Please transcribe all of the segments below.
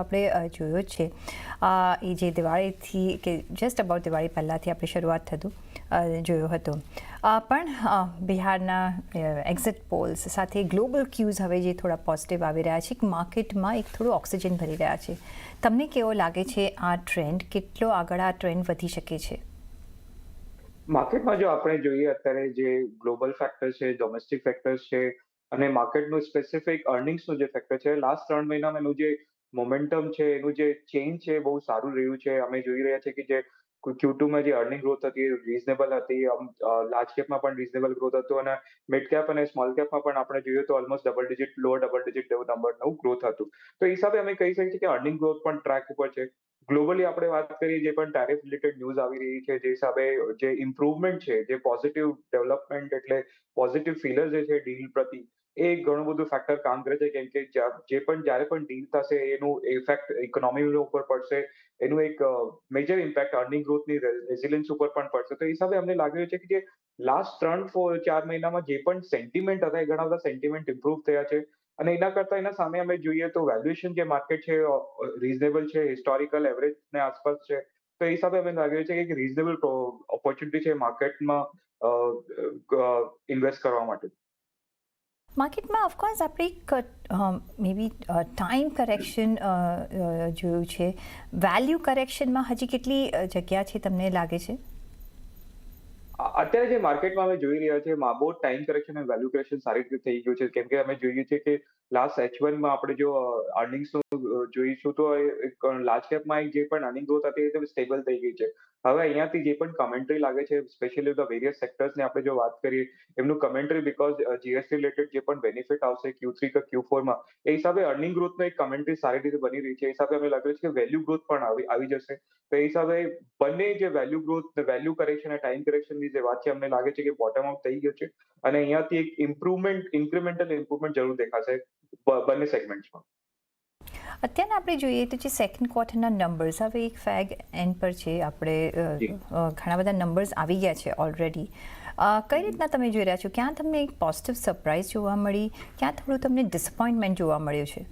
આપણે જોયો જ છે. એ જે દિવાળીથી કે જસ્ટ અબાઉટ દિવાળી પહેલાંથી આપણે શરૂઆત થતું જોયું હતો. પણ બિહારના એક્ઝિટ પોલ્સ સાથે ગ્લોબલ ક્યુઝ હવે જે થોડા પોઝિટિવ આવી રહ્યા છે માર્કેટમાં એક થોડું ઓક્સિજન ભરી રહ્યા છે. તમને કેવો લાગે છે આ ટ્રેન્ડ કેટલો આગળ આ ટ્રેન્ડ વધી શકે છે? માર્કેટમાં જો આપણે જોઈએ, અત્યારે જે ગ્લોબલ ફેક્ટર છે ડોમેસ્ટિક ફેક્ટર્સ છે, અને માર્કેટનું સ્પેસિફિક અર્નિંગ્સનું જે ફેક્ટર છે લાસ્ટ ત્રણ મહિનામાં એનું જે મોમેન્ટમ છે, એનું જે ચેન્જ છે બહુ સારું રહ્યું છે. અમે જોઈ રહ્યા છીએ કે જે ક્યુ ટુમાં જે અર્નિંગ ગ્રોથ હતી એ રિઝનેબલ હતી. લાર્જ કેપમાં પણ રિઝનેબલ ગ્રોથ હતો અને મિડ કેપ અને સ્મોલ કેપમાં પણ આપણે જોઈએ તો almost double digit low double digit number નંબરનું ગ્રોથ હતું. તો એ હિસાબે અમે કહી શકીએ કે અર્નિંગ ગ્રોથ પણ ટ્રેક ઉપર છે. ગ્લોબલી આપણે વાત કરીએ જે પણ ટેરિફ રિલેટેડ ન્યૂઝ આવી રહી છે, જે હિસાબે જે ઇમ્પ્રુવમેન્ટ છે, જે પોઝિટિવ ડેવલપમેન્ટ એટલે પોઝિટિવ ફીલર જે છે ડીલ પ્રતિ, એ ઘણું બધું ફેક્ટર કામ કરે છે. કેમ કે જે પણ જ્યારે પણ ડીલ થશે, એનું ઇફેક્ટ ઇકોનોમી ઉપર પડશે, એનું એક મેજર ઇમ્પેક્ટ અર્નિંગ ગ્રોથની રેઝિલિયન્સ ઉપર પણ પડશે. તો એ હિસાબે અમને લાગી રહ્યું છે કે જે લાસ્ટ ત્રણ ચાર મહિનામાં જે પણ સેન્ટિમેન્ટ હતા, એ ઘણા બધા સેન્ટિમેન્ટ ઇમ્પ્રુવ થયા છે. અને એના કરતા એના સામે અમે જોઈએ તો વેલ્યુએશન જે માર્કેટ છે રીઝનેબલ છે હિસ્ટોરિકલ એવરેજ ને આસપાસ છે, તો એ હિસાબે અમે લાગી છે કે રીઝનેબલ ઓપોર્ચ્યુનિટી છે માર્કેટમાં ઇન્વેસ્ટ કરવા માટે. માર્કેટમાં ઓફકોર્સ આપણે એક મે બી ટાઈમ કરેક્શન જોયું છે. વેલ્યુ કરેક્શનમાં હજી કેટલી જગ્યા છે, તમને લાગે છે? અત્યારે જે માર્કેટમાં અમે જોઈ રહ્યા માં બહુ ટાઈમ કરેક્શન અને વેલ્યુ કરેક્શન સારી રીતે થઈ ગયું છે. કેમ કે અમે જોઈએ છીએ કે લાસ્ટ એચ વનમાં આપણે જો અર્નિંગ્સ જોઈશું તો લાર્જ કેપમાં જે પણ અર્નિંગ ગ્રોથ હતી એ સ્ટેબલ થઈ ગઈ છે. હવે અહીંયાથી જે પણ કમેન્ટ્રી લાગે છે સ્પેશિયલી ધ વેરિયસ સેક્ટર્સની આપણે જો વાત કરીએ, એમનું કમેન્ટ્રી બિકોઝ જીએસટી રિલેટેડ જે પણ બેનિફિટ આવશે ક્યુ થ્રી કે ક્યુ ફોરમાં એ હિસાબે અર્નિંગ ગ્રોથનો એક કમેન્ટ્રી સારી રીતે બની રહી છે. એ હિસાબે અમે લાગે છે કે વેલ્યુ ગ્રોથ પણ આવી આવી જશે. તો એ હિસાબે બંને જે વેલ્યુ ગ્રોથ વેલ્યુ કરેક્શન અને ટાઈમ કરેક્શનની જે વાત છે, અમને લાગે છે કે બોટમ આઉટ થઈ ગયો છે. અને અહીંયાથી એક ઇમ્પ્રુવમેન્ટ ઇન્ક્રીમેન્ટલ ઇમ્પ્રુવમેન્ટ જરૂર દેખાશે બંને સેગમેન્ટ્સમાં અત્યારે આપણે જોઈએ તો જે સેકન્ડ ક્વાર્ટરના નંબર્સ હવે એક ફેગ એન્ડ પર છે આપણે ઘણા બધા નંબર્સ આવી ગયા છે ઓલરેડી કઈ રીતના તમે જોઈ રહ્યા છો? ક્યાં તમને એક પોઝિટિવ સરપ્રાઇઝ જોવા મળી? ક્યાં થોડું તમને ડિસપોઇન્ટમેન્ટ જોવા મળ્યું છે?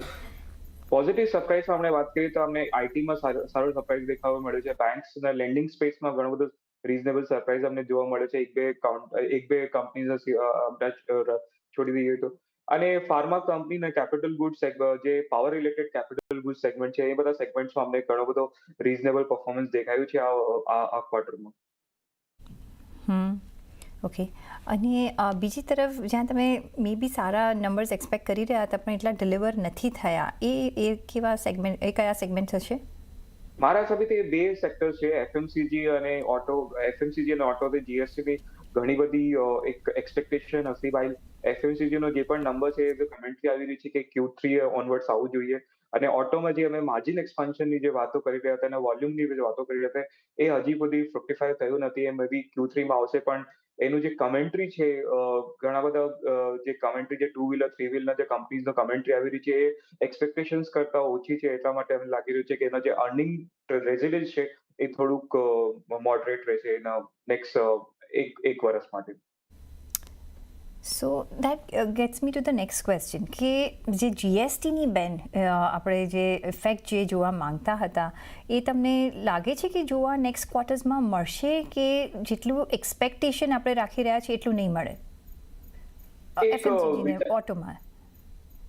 પોઝિટિવ સરપ્રાઇઝમાં આપણે વાત કરીએ તો અમને આઈટીમાં સારો સારો સરપ્રાઇઝ દેખાવા મળ્યો છે. બેંક્સ અને લેન્ડિંગ સ્પેસમાં ઘણું બધું રીઝનેબલ સરપ્રાઇઝ અમને જોવા મળે છે. એક બે એક બે કંપનીઝ છોડી દઈએ તો અને ફાર્મા કંપની અને કેપિટલ ગુડ જે power related capital good segment છે એ બધા સેગમેન્ટ્સમાં અમને ઘણો બધો રીઝનેબલ પરફોર્મન્સ દેખાયું છે આ આ ક્વાર્ટરમાં હમ. ઓકે અને બીજી તરફ જ્યાં તમે મે બી સારા નંબર્સ એક્સપેક્ટ કરી રહ્યા હતા પણ એટલા ડિલિવર નથી થયા એ એ કેવા સેગમેન્ટ એ કયા સેગમેન્ટ હશે મારા હિસાબે તે બે સેક્ટર છે એફએમસીજી અને ઓટો એફએમસીજી અને ઓટો જીએસટી ની ઘણી બધી એક એક્સપેક્ટેશન હતી વાઇલ એફએમસીજીનો જે પણ નંબર છે, એ કમેન્ટ્રી આવી રહી છે કે ક્યુ થ્રી ઓનવર્ડ્સ આવવું જોઈએ. અને ઓટોમાં જે અમે માર્જિન એક્સપાન્શનની જે વાતો કરી રહ્યા હતા અને વોલ્યુમની જે વાતો કરી રહ્યા હતા, એ હજી બધી ફ્રુક્ટિફાય થયું નથી. એ મે બી ક્યુ થ્રીમાં આવશે. પણ એનું જે કમેન્ટ્રી છે ઘણા બધા જે કમેન્ટ્રી જે ટુ વ્હીલર થ્રી વ્હીલના જે કંપનીઝનો કમેન્ટ્રી આવી રહી છે, એ એક્સપેક્ટેશન્સ કરતા ઓછી છે. એટલા માટે અમને લાગી રહ્યું છે કે એના જે અર્નિંગ રેઝિલિયન્સ છે, એ થોડુંક મોડરેટ રહેશે. એના નેક્સ્ટ એક એક વર્ષ માટે. So that gets me to the next question કે જે જીએસટીની બેન આપણે જે ઇફેક્ટ જે જોવા માંગતા હતા એ તમને લાગે છે કે જોવા નેક્સ્ટ ક્વાર્ટર્સમાં મળશે કે જેટલું એક્સપેક્ટેશન આપણે રાખી રહ્યા છીએ એટલું નહીં મળે? ઓટોમાં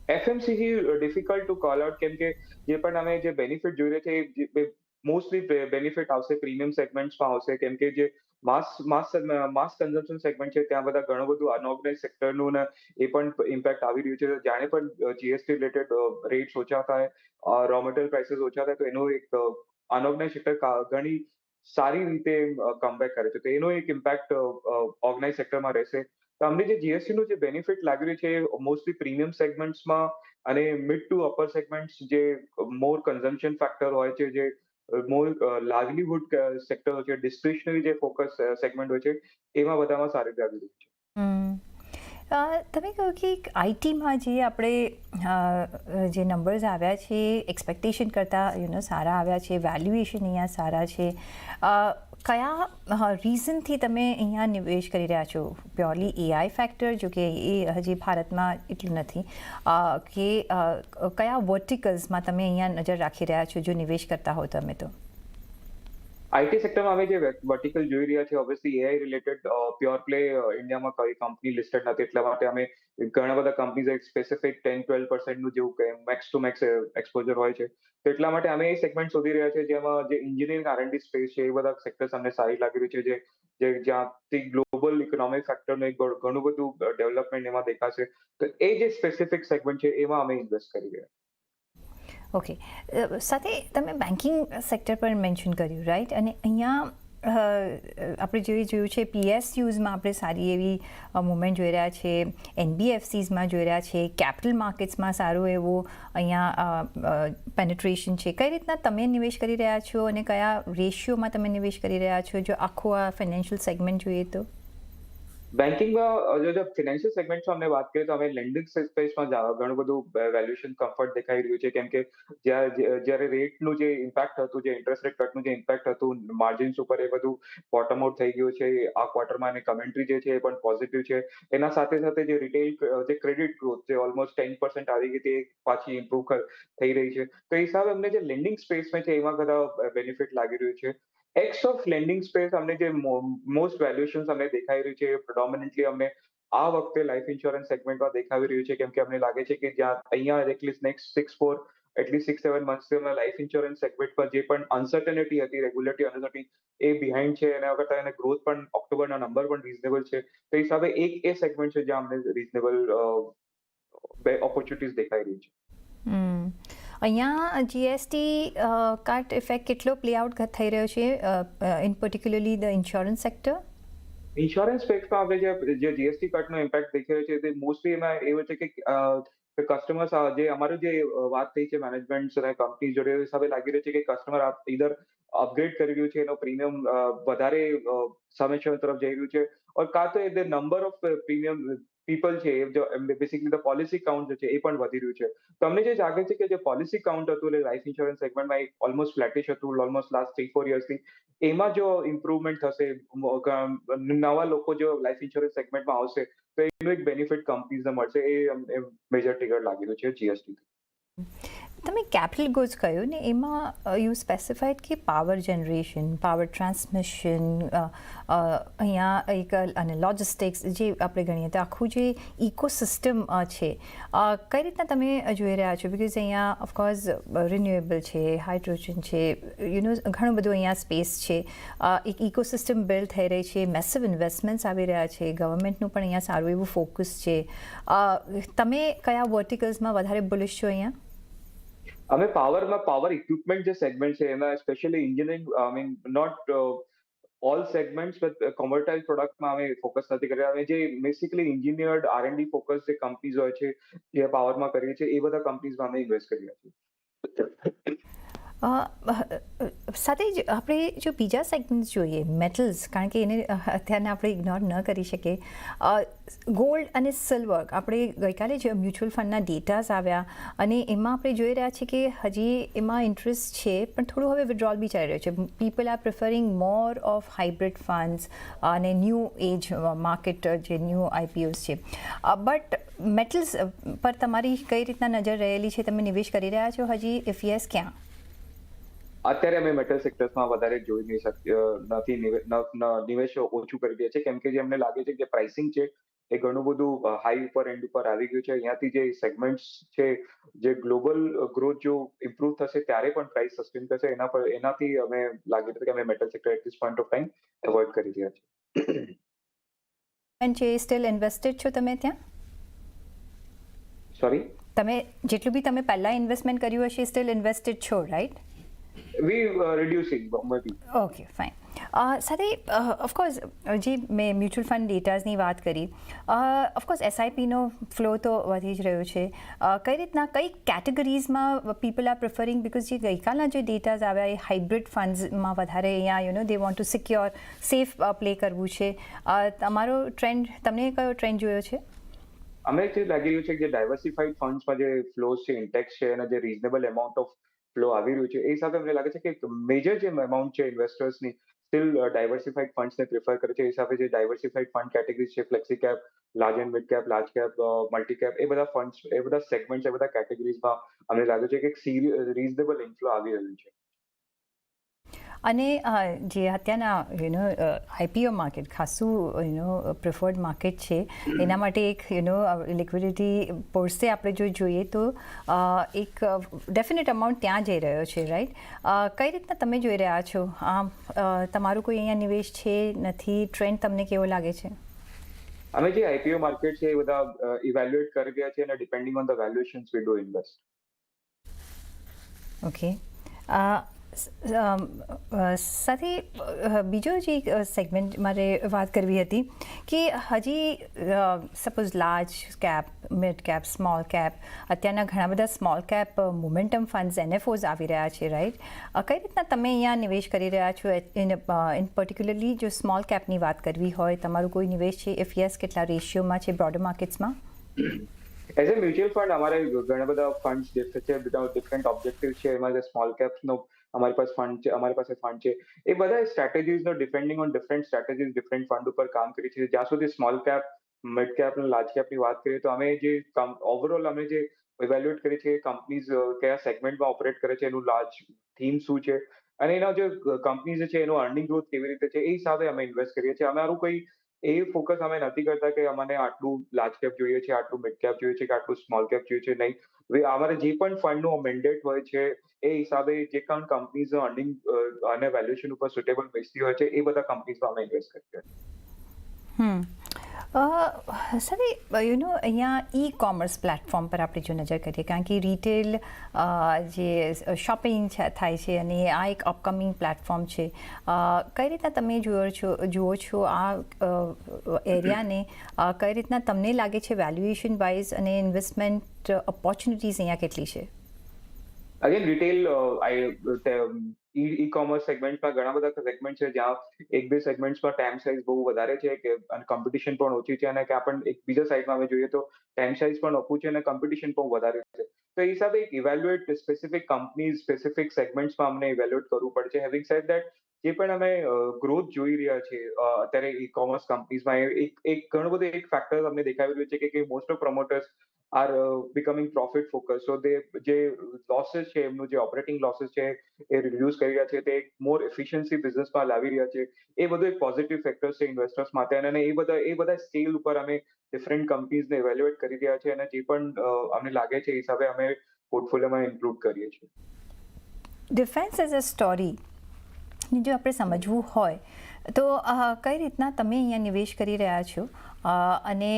FMCG difficult to call out કેમ કે જે પણ અમે જે બેનિફિટ જોઈ રહ્યા છે મોસ્ટલી બેનિફિટ આવશે પ્રીમિયમ સેગમેન્ટ્સમાં આવશે કેમ કે જે માસ માસ માસ કન્ઝમ્પશન સેગમેન્ટ છે, ત્યાં બધા ઘણું બધું અનઓર્ગેનાઇઝ સેક્ટરનું ને એ પણ ઇમ્પેક્ટ આવી રહ્યું છે. જાણે પણ જીએસટી રિલેટેડ રેટ્સ ઓછા થાય રો મટીરિયલ પ્રાઇસીસ ઓછા થાય, તો એનું એક અનઓર્ગેનાઇઝ સેક્ટર ઘણી સારી રીતે કમબેક કરે છે. તો એનો એક ઇમ્પેક્ટ ઓર્ગનાઇઝ સેક્ટરમાં રહેશે. તો અમને જે જીએસટી નું જે બેનિફિટ લાગી રહ્યું છે મોસ્ટલી પ્રીમિયમ સેગમેન્ટ્સમાં અને મિડ ટુ અપર સેગમેન્ટ્સ જે મોર કન્ઝમ્પશન ફેક્ટર હોય છે, જે મોર લાઇવલીહુડ સેક્ટર હોય છે ડિસ્ક્રિશનરી જે ફોકસ સેગમેન્ટ હોય છે, એમાં બધામાં સારી રીતે આવી રહ્યું છે તમે કહ્યું કે આઈટીમાં જે આપણે જે નંબર્સ આવ્યા છે એક્સપેક્ટેશન કરતાં યુ સારા આવ્યા છે વેલ્યુએશન અહીંયા સારા છે. કયા રીઝનથી તમે અહીંયા નિવેશ કરી રહ્યા છો? પ્યોરલી એઆઈ ફેક્ટર જો કે એ હજી ભારતમાં એટલું નથી. કે કયા વર્ટિકલ્સમાં તમે અહીંયા નજર રાખી રહ્યા છો, જો નિવેશ કરતા હો તમે તો? આઈટી સેક્ટરમાં અમે જે વર્ટિકલ જોઈ રહ્યા છે obviously AI related pure play ઇન્ડિયામાં કઈ કંપની લિસ્ટેડ નથી એટલા માટે અમે ઘણા બધા કંપનીઝ એક સ્પેસિફિક ટેન ટ્વેલ્વ પર્સન્ટનું જેવું કે મેક્સ ટુ મેક્સ એક્સપોઝર હોય છે. તો એટલા માટે અમે એ સેગમેન્ટ શોધી રહ્યા છે જેમાં જે એન્જિનિયરિંગ આરએનડી સ્પેસ છે, એ બધા સેક્ટર્સ અમને સારી લાગી રહ્યું છે. જે જે જ્યાંથી ગ્લોબલ ઇકોનોમિક ફેક્ટરનું એક ઘણું બધું ડેવલપમેન્ટ એમાં દેખાશે. તો એ જે સ્પેસિફિક સેગમેન્ટ છે, એમાં અમે ઇન્વેસ્ટ કરી રહ્યા ઓકે સાથે તમે બેન્કિંગ સેક્ટર પર મેન્શન કર્યું રાઈટ અને અહીંયા આપણે જોઈ જોયું છે પીએસયુઝમાં આપણે સારી એવી મુવમેન્ટ જોઈ રહ્યા છે એનબીએફસીઝમાં જોઈ રહ્યા છે કેપિટલ માર્કેટ્સમાં સારું એવું અહીંયા પેનેટ્રેશન છે. કઈ રીતના તમે નિવેશ કરી રહ્યા છો અને કયા રેશિયોમાં તમે નિવેશ કરી રહ્યા છો? જો આખું આ ફાઇનાન્શિયલ સેગમેન્ટ જોઈએ તો. બેન્કિંગમાં જો ફિનાન્શિયલ સેગમેન્ટમાં અમે વાત કરીએ તો અમે લેન્ડિંગ સ્પેસમાં ઘણું બધું વેલ્યુએશન કમ્ફર્ટ દેખાઈ રહ્યું છે. કેમ કે જ્યારે રેટનું જે ઇમ્પેક્ટ હતું, જે ઇન્ટરેસ્ટ રેટ કટનું જે ઇમ્પેક્ટ હતું માર્જિન્સ ઉપર એ બધું બોટમ આઉટ થઈ ગયું છે. આ ક્વાર્ટરમાં અને કમેન્ટ્રી જે છે એ પણ પોઝિટિવ છે. એના સાથે સાથે જે રિટેલ જે ક્રેડિટ ગ્રોથ જે ઓલમોસ્ટ ટેન પર્સન્ટ આવી ગઈ તે પાછી ઇમ્પ્રુવ થઈ રહી છે. તો એ હિસાબે અમને જે લેન્ડિંગ સ્પેસમાં છે, એમાં બધા બેનિફિટ લાગી રહ્યું છે. એક્સ ઓફ લેન્ડિંગ સ્પેસ અમને જે મોસ્ટ વેલ્યુએશન અમને દેખાઈ રહ્યું છે પ્રોડોમિનન્ટલી અમને આ વખતે લાઈફ ઇન્સ્યોરન્સ સેગમેન્ટમાં દેખાવી રહ્યું છે કેમ કે અમને લાગે છે કે જ્યાં અહીંયા at least next six four at least six seven અમે લાઈફ ઇન્સ્યોરન્સ સેગમેન્ટ પર જે પણ અનસર્ટનિટી હતી રેગ્યુલેટરી અનસર્ટનિટી એ બિહાઇન્ડ છે એના કરતાં એને ગ્રોથ પણ ઓક્ટોબરના નંબર પણ રીઝનેબલ છે। તો હિસાબે એક એ સેગમેન્ટ છે જ્યાં અમને રીઝનેબલ બે ઓપોર્ચ્યુનિટીઝ દેખાઈ રહી છે. અહીંયા જીએસટી કાર્ટ ઇફેક્ટ કેટલો પ્લે આઉટ થઈ રહ્યો છે in particularly the insurance sector insurance સ્પેસમાં આપણે જે જીએસટી કટનો ઇમ્પેક્ટ દેખી રહ્યો છે, તે મોસ્ટલી એમાં એવું છે કે કસ્ટમર્સ જે અમારું જે વાત થઈ છે મેનેજમેન્ટ અને કંપની જોડે હિસાબે લાગી રહ્યું છે કે કસ્ટમર ઇધર અપગ્રેડ કરી રહ્યું છે, એનો પ્રીમિયમ વધારે સમય તરફ જઈ રહ્યું છે, ઓર કાં તો એ નંબર ઓફ પ્રીમિયમ પીપલ છે બેસિકલી પોલિસી કાઉન્ટ છે, એ પણ વધી રહ્યું છે. તમને જે જાગે છે કે જે પોલિસી કાઉન્ટ હતું એટલે લાઈફ ઇન્સ્યોરન્સ સેગમેન્ટમાં એક ઓલમોસ્ટ ફ્લેટિશ હતું ઓલમોસ્ટ લાસ્ટ થ્રી ફોર યર્સથી એમાં જો ઇમ્પ્રુવમેન્ટ થશે નવા લોકો જો લાઈફ ઇન્સ્યોરન્સ સેગમેન્ટમાં આવશે, તો એનું એક બેનિફિટ કંપનીઝને મળશે, એ મેજર ટ્રિગર લાગી રહ્યું છે જીએસટી તમે કેપિટલ ગુડ્સ કહ્યું ને, એમાં યુ સ્પેસિફાઈડ કે પાવર જનરેશન પાવર ટ્રાન્સમિશન અહીંયા એક અને લોજિસ્ટિક્સ જે આપણે ગણીએ તો આખું જે ઇકોસિસ્ટમ છે. કઈ રીતના તમે જોઈ રહ્યા છો? બિકોઝ અહીંયા ઓફકોર્સ રિન્યુએબલ છે હાઇડ્રોજન છે યુ નો ઘણું બધું અહીંયા સ્પેસ છે. એક ઇકોસિસ્ટમ બિલ્ડ થઈ રહી છે મેસિવ ઇન્વેસ્ટમેન્ટ્સ આવી રહ્યા છે ગવર્મેન્ટનું પણ અહીંયા સારું એવું ફોકસ છે. તમે કયા વર્ટિકલ્સમાં વધારે બુલિશ છો અહીંયા? અમે પાવરમાં પાવર ઇક્વિપમેન્ટ જે સેગમેન્ટ છે એમાં specially engineering I mean not all segments but commoditise પ્રોડક્ટમાં અમે ફોકસ નથી કરી અમે જે basically engineered R and focus જે કંપનીઝ હોય છે જે પાવરમાં કરીએ છીએ એ બધા કંપનીઝમાં અમે ઇન્વેસ્ટ કરીએ છીએ સાથે જ આપણે જો બીજા સેગમેન્ટ્સ જોઈએ મેટલ્સ કારણ કે એને અત્યારને આપણે ઇગ્નોર ન કરી શકીએ. ગોલ્ડ અને સિલ્વર આપણે ગઈકાલે જે મ્યુચ્યુઅલ ફંડના ડેટાસ આવ્યા અને એમાં આપણે જોઈ રહ્યા છીએ કે હજી એમાં ઇન્ટરેસ્ટ છે, પણ થોડું હવે વિડ્રોલ બી ચાલી રહ્યું છે. People are preferring more of hybrid funds અને ન્યૂ એજ માર્કેટ જે ન્યૂ આઈપીઓસ છે. બટ મેટલ્સ પર તમારી કઈ રીતના નજર રહેલી છે? તમે નિવેશ કરી રહ્યા છો હજી? ઇફ યસ ક્યાં? અત્યારે અમે મેટલ સેક્ટર્સમાં વધારે જોઈ નહીં શકીએ નથી નિવેશ ઓછું કરી દે છે કેમ કે જે અમને લાગે છે કે પ્રાઇસિંગ છે એ ઘણું બધું હાઈ ઉપર એન્ડ ઉપર આવી ગયું છે. અહીંયાથી જે સેગમેન્ટ્સ છે જે ગ્લોબલ ગ્રોથ જો ઇમ્પ્રુવ થશે ત્યારે પણ પ્રાઇસ સસ્ટેન થશે. એના પર એનાથી અમે લાગે છે કે અમે metal sector at this point of time avoid કરી રહ્યા છીએ. એન્ડ જે સ્ટીલ ઇન્વેસ્ટેડ છો તમે ત્યાં? સોરી તમે જેટલું બી તમે પહેલાં ઇન્વેસ્ટમેન્ટ કર્યું હશે સ્ટીલ ઇન્વેસ્ટેડ છો right we reducing maybe Okay, fine સાથે ઓફકોર્સ જે મેં મ્યુચ્યુઅલ ફંડ ડેટાઝની વાત કરી ઓફકોર્સ એસઆઈપીનો ફ્લો તો વધી જ રહ્યો છે કઈ રીતના કઈ કેટેગરીઝમાં પીપલ આર પ્રિફરિંગ બિકોઝ જે ગઈકાલના જે ડેટાઝ આવ્યા એ હાઇબ્રિડ ફંડ્સમાં વધારે અહીંયા you know they want to secure safe play કરવું છે તમારો ટ્રેન્ડ તમને કયો ટ્રેન્ડ જોયો છે અમે જે લાગી રહ્યું છે કે ડાયવર્સિફાઈડ ફંડ્સમાં જે ફ્લોઝ છે ઇન્ટેક્સ છે અને જે રીઝનેબલ એમાઉન્ટ ઓફ ફ્લો આવી રહ્યું છે. એ હિસાબે અમને લાગે છે કે મેજર જે અમાઉન્ટ છે ઇન્વેસ્ટર્સની સ્ટીલ ડાયવર્સિફાઈડ ફંડ્સને પ્રિફર કરે છે. એ હિસાબે જે ડાયવર્સિફાઈડ ફંડ કેટેગરીઝ છે flexi cap large and mid cap large cap multi cap એ બધા ફંડ્સ એ બધા સેગમેન્ટ એ બધા કેટેગરીઝમાં અમને લાગે છે કે એક રીઝનેબલ ઇન્ફ્લો આવી રહ્યું છે. અને જે અત્યારના યુનો આઈપીઓ માર્કેટ ખાસું યુનો પ્રિફર્ડ માર્કેટ છે એના માટે એક યુનો લિક્વિડિટી પોર્સે આપણે જો જોઈએ તો એક ડેફિનેટ અમાઉન્ટ ત્યાં જઈ રહ્યો છે રાઈટ કઈ રીતના તમે જોઈ રહ્યા છો? આમ તમારું કોઈ અહીંયા નિવેશ છે નથી? ટ્રેન્ડ તમને કેવો લાગે છે? અમે જે આઈપીઓ માર્કેટ છે એ બધા ઇવેલ્યુએટ કરી રહ્યા છે અને depending on the valuations we do invest okay સાથે બીજો જે સેગમેન્ટ મારે વાત કરવી હતી કે હજી suppose large cap mid cap small cap અત્યારના ઘણા બધા small cap momentum funds NFOs આવી રહ્યા છે રાઈટ કઈ રીતના તમે અહીંયા નિવેશ કરી રહ્યા છો? ઇન ઇન પર્ટિક્યુલરલી જો સ્મોલ કેપની વાત કરવી હોય, તમારું કોઈ નિવેશ છે? ઇફ યસ કેટલા રેશિયોમાં છે બ્રોડર માર્કેટ્સમાં એઝ અ મ્યુચ્યુઅલ ફંડ અમારે ઘણા બધા ફંડ્સ છે ડિફરન્ટ ઓબ્જેક્ટિવ છે, એમાં સ્મોલ કેપ્સનો અમારી પાસે ફંડ છે, અમારી પાસે ફંડ છે. એ બધા સ્ટ્રેટેજીસનો depending on different strategies different fund ઉપર કામ કરી છે જ્યાં સુધી સ્મોલ કેપ મિડ કેપ અને લાર્જ કેપની વાત કરીએ તો અમે જે ઓવરઓલ અમે જે ઇવેલ્યુએટ કરી છે કંપનીઝ કયા સેગમેન્ટમાં ઓપરેટ કરે છે, એનું લાર્જ થીમ શું છે? અને એના જે કંપનીઝ છે, એનો અર્નિંગ ગ્રોથ કેવી રીતે છે, એ હિસાબે અમે ઇન્વેસ્ટ કરીએ છીએ. અમારું કોઈ એ ફોકસ અમે નથી કરતા કે અમને આટલું લાર્જ કેપ જોઈએ છે, આટલું મિડ કેપ જોઈએ છે કે આટલું સ્મોલ કેપ જોઈએ છે, નહીં. અમારે જે પણ ફંડનું મેન્ડેટ હોય છે, એ હિસાબે જે પણ કંપનીઝ અર્નિંગ અને વેલ્યુએશન ઉપર સુટેબલ બેસતી હોય છે, એ બધા કંપનીઝમાં અમે ઇન્વેસ્ટ કરીએ. હમ. સર યુ નો અહીંયા ઈ કોમર્સ પ્લેટફોર્મ પર આપણે જો નજર કરીએ, કારણ કે રિટેલ જે શોપિંગ થાય છે અને આ એક અપકમિંગ પ્લેટફોર્મ છે. કઈ રીતના તમે જુઓ છો જુઓ છો આ એરિયાને કઈ રીતના તમને લાગે છે વેલ્યુએશન વાઇઝ અને ઇન્વેસ્ટમેન્ટ ઓપોર્ચ્યુનિટીઝ અહીંયા કેટલી છે? અગેન રિટેલ ઈ કોમર્સ સેગમેન્ટમાં ઘણા બધા સેગમેન્ટ છે જ્યાં એક બે સેગમેન્ટ્સમાં ટાઈમ સાઇઝ બહુ વધારે છે કે, અને કોમ્પિટિશન પણ ઓછી છે અને કે આપણ એક બીજા સાઈડમાં અમે જોઈએ તો ટાઈમ સાઇઝ પણ ઓછું છે અને કોમ્પિટિશન પણ વધારે છે. તો એ હિસાબે એક ઇવેલ્યુએટ સ્પેસિફિક કંપનીઝ સ્પેસિફિક સેગમેન્ટ્સમાં અમને ઇવેલ્યુએટ કરવું પડશે. હેવિંગ સેડ દેટ જે પણ અમે ગ્રોથ જોઈ રહ્યા છે અત્યારે ઈ કોમર્સ કંપનીઝમાં એક એક ઘણું બધું એક ફેક્ટર અમને દેખાઈ રહ્યું છે કે most of promoters are becoming profit focus so they જે લોસીસ છે, એમનું જે ઓપરેટિંગ લોસીસ છે, એ રિડ્યુસ કરી રહ્યા છે. તે એક મોર એફિશિયન્સી બિઝનેસમાં લાવી રહ્યા છે. એ બધું એક પોઝિટિવ ફેક્ટર્સ છે ઇન્વેસ્ટર્સ માટે. અને એ બધા એ બધા સ્કેલ ઉપર અમે ડિફરન્ટ કંપનીઝને ઇવેલ્યુએટ કરી રહ્યા છે. અને જે પણ અમને લાગે છે, એ હિસાબે અમે પોર્ટફોલિયોમાં ઇન્ક્લુડ કરીએ છીએ. ડિફેન્સ એઝ અ સ્ટોરી જો આપણે સમજવું હોય, તો કઈ રીતના તમે અહીંયા નિવેશ કરી રહ્યા છો? અને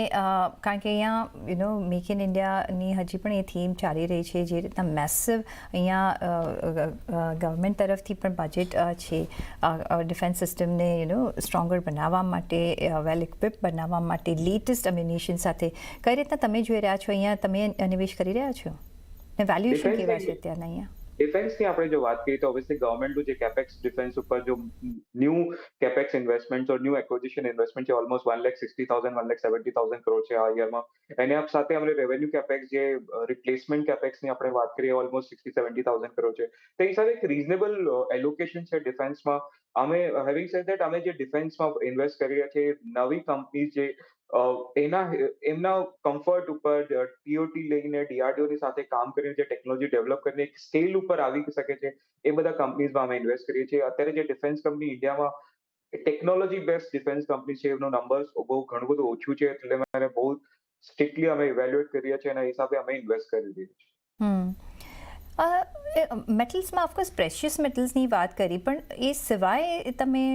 કારણ કે અહીંયા યુ નો મેક ઇન ઇન્ડિયાની હજી પણ એ થીમ ચાલી રહી છે જે રીતના મેસિવ અહીંયા ગવર્મેન્ટ તરફથી પણ બજેટ છે. ડિફેન્સ સિસ્ટમને યુ નો સ્ટ્રોંગર બનાવવા માટે વેલ ઇક્વિપ બનાવવા માટે લેટેસ્ટ અમ્યુનિશન સાથે. કઈ રીતના તમે જોઈ રહ્યા છો? અહીંયા તમે નિવેશ કરી રહ્યા છો? ને વેલ્યુએશન કેવા છે અત્યારના અહીંયા? ડિફેન્સની આપણે જો વાત કરીએ તો ઓબ્વિયસલી ગવર્મેન્ટનું જે કેપેક્સ ડિફેન્સ ઉપર જો new capex investment or new acquisition investment છે almost one lakh sixty thousand one lakh seventy thousand crore છે આ યરમાં એની આપ સાથે આપણે રેવન્યુ કેપેક્સ જે રિપ્લેસમેન્ટ કેપેક્સની આપણે વાત કરીએ almost sixty seventy thousand crore છે. તે હિસાબે એક રીઝનેબલ એલોકેશન છે ડિફેન્સમાં અમે હેવિંગ સેડ દેટ અમે જે ડિફેન્સમાં ઇન્વેસ્ટ કરી રહ્યા છીએ, નવી કંપની જે એના એમના કમ્ફર્ટ ઉપર ટીઓટી લઈને ડીઆરડીઓની સાથે કામ કરીને જે ટેકનોલોજી ડેવલપ કરીને સ્કેલ ઉપર આવી શકે છે, એ બધા કંપનીઝમાં અમે ઇન્વેસ્ટ કરીએ છીએ. અત્યારે જે ડિફેન્સ કંપની ઇન્ડિયામાં ટેકનોલોજી બેસ્ડ ડિફેન્સ કંપની છે એનો નંબર્સ બહુ ઘણું બધું ઓછું છે, એટલે મને બહુ સ્ટ્રિક્ટલી અમે ઇવેલ્યુએટ કરીએ છીએ અને હિસાબે અમે ઇન્વેસ્ટ કરી દઈએ છીએ. મેટલ્સમાં ઓફકોર્સ પ્રેશિયસ મેટલ્સની વાત કરી, પણ એ સિવાય તમે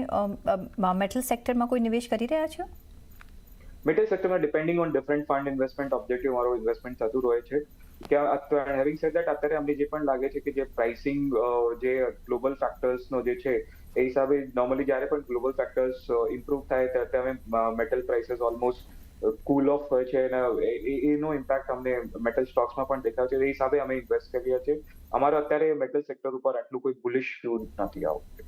મેટલ સેક્ટરમાં કોઈ નિવેશ કરી રહ્યા છો? મેટલ સેક્ટરમાં depending on different fund investment objective મારો ઇન્વેસ્ટમેન્ટ થતું રહે છે. કે હેવિંગ સેડ દેટ અત્યારે અમને જે પણ લાગે છે કે જે પ્રાઇસિંગ જે ગ્લોબલ ફેક્ટર્સનો જે છે, એ હિસાબે નોર્મલી જ્યારે પણ ગ્લોબલ ફેક્ટર્સ ઇમ્પ્રુવ થાય, ત્યારે અમે metal prices almost cool off હોય છે. અને એનો ઇમ્પેક્ટ અમને મેટલ સ્ટોક્સમાં પણ દેખાય છે. એ હિસાબે અમે ઇન્વેસ્ટ કરીએ છીએ. અમારો અત્યારે મેટલ સેક્ટર ઉપર આટલું કોઈ બુલિશ વ્યૂ નથી આવતું.